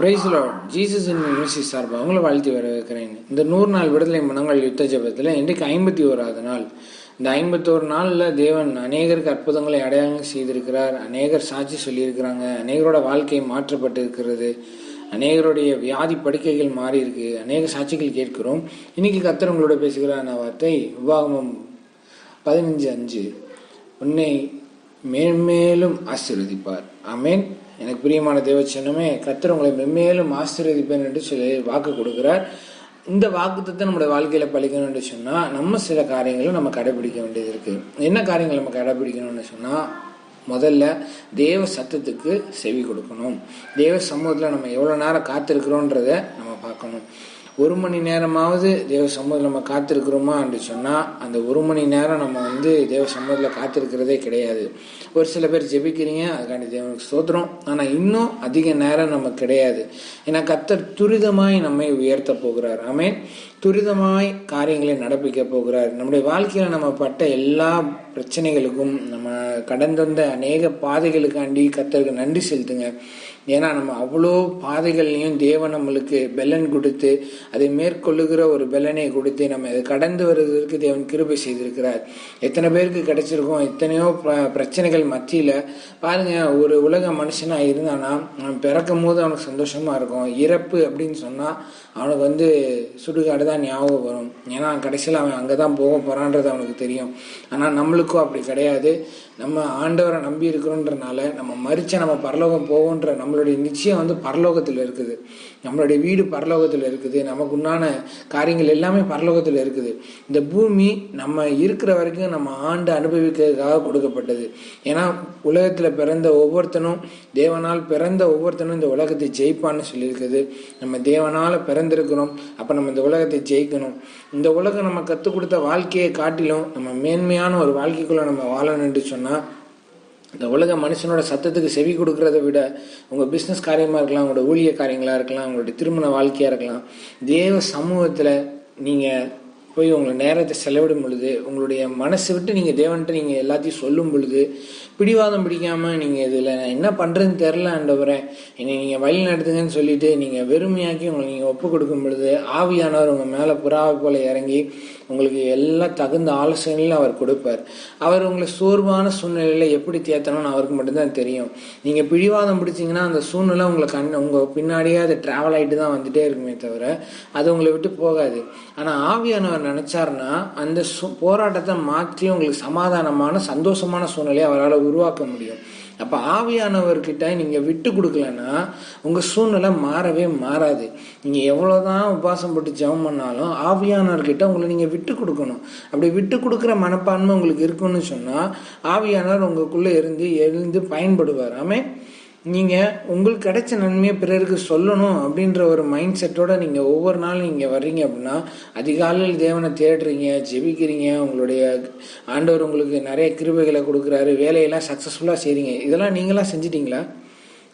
Praise Lord Jesus in ministry சார்பாக உங்களை வாழ்த்தி வரவேற்கிறேன். இந்த நூறு நாள் விடுதலை மனங்கள் யுத்த ஜபத்தில் இன்றைக்கு ஐம்பத்தி ஓராவது நாள். இந்த ஐம்பத்தோரு நாளில் தேவன் அநேகருக்கு அற்புதங்களை அடையாளம் செய்திருக்கிறார். அநேகர் சாட்சி சொல்லியிருக்கிறாங்க. அநேகரோட வாழ்க்கை மாற்றப்பட்டு இருக்கிறது அநேகருடைய வியாதி படுக்கைகள் மாறி இருக்கு அநேக சாட்சிகள் கேட்கிறோம். இன்னைக்கு கத்தர் உங்களோட பேசுகிறான வார்த்தை விவாகமம் பதினஞ்சு அஞ்சு. உன்னை மேன்மேலும் ஆசீர்வதிப்பார். அமேன் எனக்கு பிரியமான தேவச்சனமே கத்தர் உங்களை மென்மேலும் ஆசீர்வதிப்பேன் என்று சொல்லி வாக்கு கொடுக்கிறார். இந்த வாக்குத்தத்தை நம்முடைய வாழ்க்கையில் பழிக்கணும்னு சொன்னால் நம்ம சில காரியங்களை நம்ம கடைபிடிக்க வேண்டியது இருக்குது என்ன காரியங்கள் நம்ம கடைபிடிக்கணும்னு சொன்னால் முதல்ல தேவ சத்தத்துக்கு செவி கொடுக்கணும். தேவ சமூகத்தில் நம்ம எவ்வளோ நேரம் காத்திருக்கிறோன்றத நம்ம பார்க்கணும். ஒரு மணி நேரமாவது தேவ சமூகத்தில் நம்ம காத்திருக்கிறோமா என்று சொன்னால் அந்த ஒரு மணி நேரம் நம்ம வந்து தேவ சமூகத்தில் காத்திருக்கிறதே கிடையாது. ஒரு சில பேர் ஜெபிக்கிறீங்க அதுக்காண்டி தேவனுக்கு சோத்திரம் ஆனால் இன்னும் அதிக நேரம் நமக்கு கிடையாது. ஏன்னா கத்தர் துரிதமாய் நம்மை உயர்த்த போகிறார். ஆமே துரிதமாய் காரியங்களை நடப்பிக்க போகிறார். நம்முடைய வாழ்க்கையில் நம்ம பட்ட எல்லா பிரச்சனைகளுக்கும் நம்ம கடந்து வந்த அநேக பாதைகளுக்காண்டி கத்தருக்கு நன்றி செலுத்துங்க. ஏன்னா நம்ம அவ்வளோ பாதைகள்லையும் தேவன் நம்மளுக்கு பெலன் கொடுத்து அதை மேற்கொள்ளுகிற ஒரு பெலனை கொடுத்து நம்ம அதை கடந்து வருவதற்கு தேவன் கிருபை செய்திருக்கிறார். எத்தனை பேருக்கு கிடைச்சிருக்கோம் எத்தனையோ ப- பிரச்சனைகள் மத்தியில் பாருங்க ஒரு உலக மனுஷனாக இருந்தானா அவன் பிறக்கும் போது அவனுக்கு சந்தோஷமா இருக்கும். இறப்பு அப்படின்னு சொன்னால் அவனுக்கு வந்து சுடுகாடு தான் ஞாபகம் வரும். ஏன்னா கடைசியில் அவன் அங்கே தான் போக போகிறான்றது அவனுக்கு தெரியும். ஆனால் நம்மளுக்கும் அப்படி கிடையாது. நம்ம ஆண்டவரை நம்பி இருக்கிறோன்றனால நம்ம மறிச்ச நம்ம பரலோகம் போவோன்ற நம்மளுடைய நிச்சயம் வந்து பரலோகத்தில் இருக்குது. நம்மளுடைய வீடு பரலோகத்தில் இருக்குது. நமக்கு உண்டான காரியங்கள் எல்லாமே பரலோகத்தில் இருக்குது. இந்த பூமி நம்ம இருக்கிற வரைக்கும் நம்ம ஆண்டு அனுபவிக்கிறதுக்காக கொடுக்கப்பட்டது. ஏன்னா உலகத்தில் பிறந்த ஒவ்வொருத்தனும் தேவனால் பிறந்த ஒவ்வொருத்தனும் இந்த உலகத்தை ஜெயிப்பான்னு சொல்லியிருக்குது. நம்ம தேவனால் பிறந்திருக்கிறோம் அப்போ நம்ம இந்த உலகத்தை ஜெயிக்கணும். இந்த உலகம் நம்ம கற்றுக் கொடுத்த வாழ்க்கையை காட்டிலும் நம்ம மேன்மையான ஒரு வாழ்க்கைக்குள்ளே நம்ம வாழணும்னு சொன்னால் இந்த உலக மனுஷனோட சத்தத்துக்கு செவி கொடுக்கறத விட உங்கள் பிஸ்னஸ் காரியமாக இருக்கலாம் உங்களோட ஊழிய காரியங்களாக இருக்கலாம் உங்களுடைய திருமண வாழ்க்கையாக இருக்கலாம் தேவ சமூகத்தில் நீங்கள் போய் உங்களை நேரத்தை செலவிடும் பொழுது உங்களுடைய மனசை விட்டு நீங்கள் தேவன்ட்டு நீங்கள் எல்லாத்தையும் சொல்லும் பொழுது பிடிவாதம் பிடிக்காமல் நீங்கள் இதில் நான் என்ன பண்ணுறதுன்னு தெரில ஆண்டவரை. என்னை நீங்கள் வழி நடத்துங்கன்னு சொல்லிட்டு நீங்கள் வெறுமையாக்கி உங்களை நீங்கள் ஒப்பு கொடுக்கும் பொழுது ஆவியானவர் உங்கள் மேலே புறாவை போல இறங்கி உங்களுக்கு எல்லா தகுந்த ஆலோசனைகளும் அவர் கொடுப்பார். அவர் உங்களை சோர்வான சூழ்நிலையில் எப்படி தேத்தணும்னு அவருக்கு மட்டும்தான் தெரியும். நீங்கள் பிடிவாதம் பிடிச்சிங்கன்னா அந்த சூழ்நிலை உங்களை கண் உங்கள் பின்னாடியே அது ட்ராவல் ஆகிட்டு தான் வந்துட்டே இருக்குமே தவிர அது உங்களை விட்டு போகாது. ஆனால் ஆவியானவர் நினச்சாருன்னா அந்த சு- போராட்டத்தை மாற்றி உங்களுக்கு சமாதானமான சந்தோஷமான சூழ்நிலையை அவரால் உருவாக்க முடியும். அப்போ ஆவியானவர்கிட்ட நீங்கள் விட்டு கொடுக்கலன்னா உங்கள் சூழ்நிலை மாறவே மாறாது. நீங்கள் எவ்வளோ தான் உபாசம் போட்டு ஜெபம் பண்ணாலும் ஆவியானவர்கிட்ட உங்களை நீங்கள் விட்டு கொடுக்கணும். அப்படி விட்டு கொடுக்குற மனப்பான்மை உங்களுக்கு இருக்குன்னு சொன்னால் ஆவியானவர் உங்களுக்குள்ளே இருந்து எழுந்து பயன்படுவார். ஆமே நீங்கள் உங்களுக்கு கிடைச்ச நன்மையை பிறருக்கு சொல்லணும் அப்படின்ற ஒரு மைண்ட் செட்டோட நீங்கள் ஒவ்வொரு நாளும் நீங்கள் வர்றீங்க அப்படின்னா அதிகாலையில் தேவனை தேடுறீங்க ஜெபிக்கிறீங்க உங்களுடைய ஆண்டவர் உங்களுக்கு நிறைய கிருபைகளை கொடுக்குறாரு வேலையெல்லாம் சக்ஸஸ்ஃபுல்லாக செய்கிறீங்க இதெல்லாம் நீங்களாம் செஞ்சிட்டிங்களா?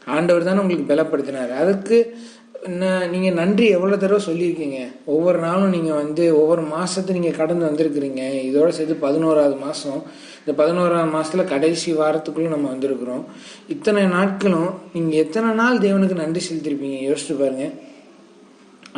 ஆண்டவர் தானே உங்களுக்கு பலப்படுத்தினார். அதுக்கு என்ன நீங்கள் நன்றி எவ்வளோ தடவை சொல்லியிருக்கீங்க? ஒவ்வொரு நாளும் நீங்கள் வந்து ஒவ்வொரு மாதத்தை நீங்கள் கடந்து வந்திருக்கிறீங்க. இதோட சேர்த்து பதினோராவது மாதம் இந்த பதினோராவது மாதத்தில் கடைசி வாரத்துக்குள்ளே நம்ம வந்திருக்கிறோம். இத்தனை நாட்களும் நீங்கள் எத்தனை நாள் தேவனுக்கு நன்றி செலுத்திருப்பீங்க யோசிச்சு பாருங்கள்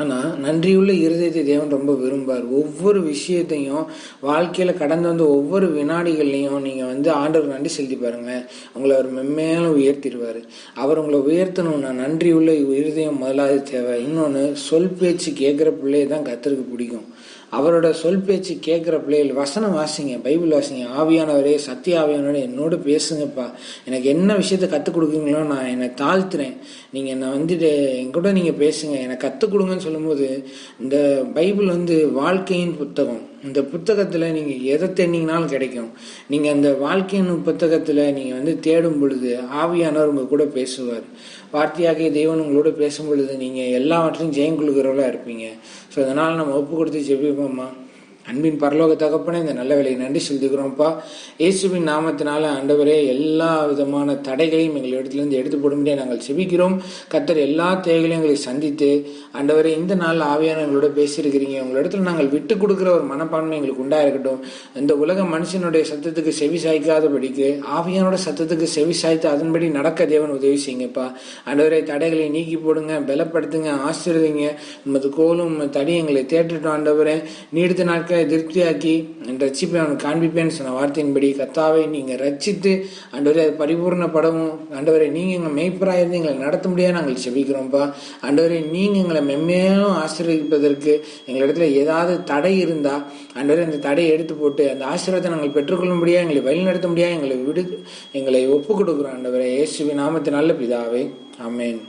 ஆனால் நன்றியுள்ள இருதயத்தை தேவன் ரொம்ப விரும்பார் ஒவ்வொரு விஷயத்தையும் வாழ்க்கையில் கடந்து வந்த ஒவ்வொரு வினாடிகள்லையும் நீங்கள் வந்து ஆண்டவர் நன்றி செலுத்தி பாருங்கள் உங்களை அவர் மென்மேலும் உயர்த்திடுவார். அவர் உங்களை உயர்த்தணும்னா நன்றியுள்ள இருதயம் முதலாவது தேவை. இன்னொன்று சொல் பேச்சு கேட்குற பிள்ளையை தான் கத்தருக்கு பிடிக்கும். அவரோட சொல் பேச்சு கேட்குற பிள்ளைகள் வசனம் வாசிங்க பைபிள் வாசிங்க ஆவியானவரே சத்திய ஆவியானவரே என்னோடு பேசுங்கப்பா. எனக்கு என்ன விஷயத்த கற்றுக் கொடுக்குங்களோ நான் என்னை தாழ்த்துறேன். நீங்கள் என்னை வந்துட்டு என்கூட நீங்கள் பேசுங்க. எனக்கு கற்றுக் கொடுங்கன்னு சொல்லும்போது இந்த பைபிள் வந்து வாழ்க்கையின் புத்தகம். இந்த புத்தகத்தில் நீங்கள் எதை தேடினீங்கனாலும் கிடைக்கும். நீங்கள் அந்த வாழ்க்கையின் புத்தகத்தில் நீங்கள் வந்து தேடும் பொழுது ஆவியானவர் உங்கள் கூட பேசுவார். வார்த்தையாகிய தெய்வன் உங்களோட பேசும் பொழுது நீங்கள் எல்லாவற்றையும் ஜெயம் கொள்கிறவர்களாக இருப்பீங்க. ஸோ அதனால் நம்ம ஒப்பு கொடுத்து ஜெபிப்போம்மா. அன்பின் பரலோக தகப்பனே இந்த நல்ல வேலையை நன்றி செலுத்துகிறோம்ப்பா இயேசுவின் நாமத்தினால ஆண்டவரே எல்லா விதமான தடைகளையும் எங்கள் இடத்துலேருந்து எடுத்து போடும்படியே நாங்கள் செபிக்கிறோம். கத்தர் எல்லா தேவைகளையும் எங்களை சந்தித்து ஆண்டவரே இந்த நாள் ஆவியான எங்களோட பேசியிருக்கிறீங்க. உங்கள் இடத்துல நாங்கள் விட்டு கொடுக்குற ஒரு மனப்பான்மை எங்களுக்கு உண்டாக இருக்கட்டும் இந்த உலக மனுஷனுடைய சத்தத்துக்கு செவி சாய்க்காதபடிக்கு ஆவியானோட சத்தத்துக்கு செவி சாய்த்து அதன்படி நடக்க தேவன் உதவி செய்யுங்கப்பா. ஆண்டவரே தடைகளை நீக்கி போடுங்க பலப்படுத்துங்க ஆசிரியங்க உமது கோலும் தடி எங்களை தேட்டுட்டோம் ஆண்டவரே. நீடித்த நாட்கள் திருப்தியாக்கி என் ரட்சிப்பை அவனுக்கு காண்பிப்பேன்னு சொன்ன வார்த்தையின்படி கத்தாவை நீங்கள் ரட்சித்து ஆண்டவரே அது பரிபூர்ணப்படவும். ஆண்டவரே நீங்கள் எங்கள் மெய்ப்பராக இருந்து எங்களை நடத்த முடியாது நாங்கள் செபிக்கிறோம்ப்பா ஆண்டவரே நீங்கள் எங்களை மென்மேலும் ஆசீர்வதிப்பதற்கு எங்களிடத்துல ஏதாவது தடை இருந்தால் அண்டவரை அந்த தடையை எடுத்து போட்டு அந்த ஆசீர்வாதத்தை நாங்கள் பெற்றுக்கொள்ளும்படியா எங்களை வழிநடத்த முடியாது எங்களை விடு எங்களை ஒப்பு கொடுக்குறோம் ஆண்டவரே. இயேசுவின் நாமத்தினால பிதாவே அமேன்